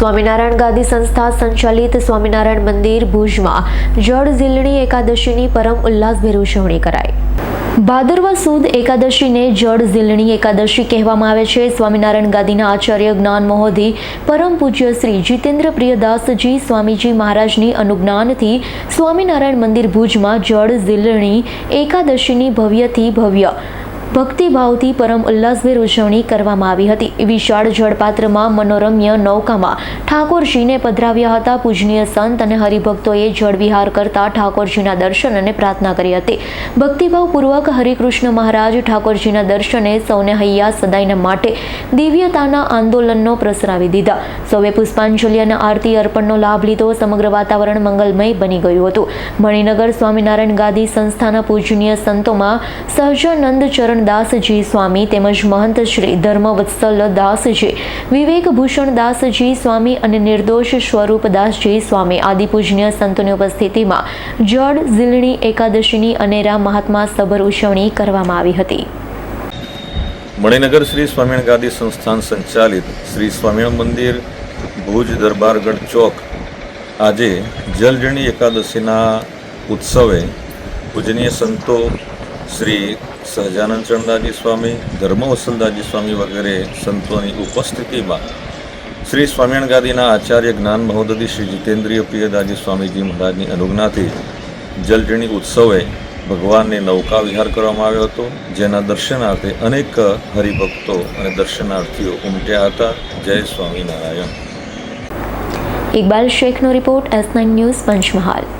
સ્વામિનારાયણ ગાદી સંસ્થા સંચાલિત સ્વામિનારાયણ મંદિર ભુજમાં જળ ઝીલણી એકાદશીની પરમ ઉલ્લાસભેર ઉજવણી કરાઈ. ભાદરવા સુદ એકાદશીને જળ ઝીલણી એકાદશી કહેવામાં આવે છે. સ્વામિનારાયણ ગાદીના આચાર્ય જ્ઞાન મહોધી પરમ પૂજ્ય શ્રી જીતેન્દ્ર પ્રિયદાસજી સ્વામીજી મહારાજની અનુજ્ઞાનથી સ્વામિનારાયણ મંદિર ભુજમાં જળ ઝીલણી એકાદશીની ભવ્યથી ભવ્ય ભક્તિભાવથી પરમ ઉલ્લાસભેર ઉજવણી કરવામાં આવી હતી. વિશાળ જળપાત્રમાં મનોરમ્ય નૌકામાં ઠાકોરજીને પધરાવ્યા હતા પૂજનીય સંત અને હરિભક્તોએ જળવિહાર કરતા ઠાકોરજીના દર્શન અને પ્રાર્થના કરી હતી. ભક્તિભાવપૂર્વક હરિકૃષ્ણ મહારાજ ઠાકોરજીના દર્શને સૌને હૈયા સદાયને માટે દિવ્યતાના આંદોલનનો પ્રસરાવી દીધા. સૌએ પુષ્પાંજલિ અને આરતી અર્પણનો લાભ લીધો. સમગ્ર વાતાવરણ મંગલમય બની ગયું હતું. મણિનગર સ્વામિનારાયણ ગાદી સંસ્થાના પૂજનીય સંતોમાં સહજાનંદ ચરણદાસજી સ્વામી તેમજ મહંત શ્રી ધર્મવત્સલ દાસજી, વિવેકભૂષણ દાસજી સ્વામી અને નિર્દોષ સ્વરૂપદાસજી સ્વામી આદિ પૂજનીય સંતોની ઉપસ્થિતિમાં જળ, ઝીલણી, એકાદશીની અનેરા મહાત્મા સભર ઉજવણી કરવામાં આવી હતી. મણિનગર શ્રી સ્વામિનારાયણ ગાદી સંસ્થાન સંચાલિત શ્રી સ્વામિનારાયણ મંદિર, ભુજ દરબારગઢ ચોક. આજે જલજણી એકાદશીના ઉત્સવે પૂજનીય સંતો શ્રી સહજાનંદ ચંદાજી સ્વામી, ધર્મવસલદાસજી સ્વામી વગેરે સંતોની ઉપસ્થિતિમાં શ્રી સ્વામિનારાયણ ગાદીના આચાર્ય જ્ઞાન મહોદધી શ્રી જીતેન્દ્રિય પ્રિયદાજી સ્વામીજી મહારાજની અનુજ્ઞાથી જલજણી ઉત્સવે ભગવાનને નૌકા વિહાર કરવામાં આવ્યો હતો, જેના દર્શનાર્થે અનેક હરિભક્તો અને દર્શનાર્થીઓ ઉમટ્યા હતા. જય સ્વામિનારાયણ. ઇકબાલ શેખનો રિપોર્ટ એસ ન્યૂઝ પંચમહાલ.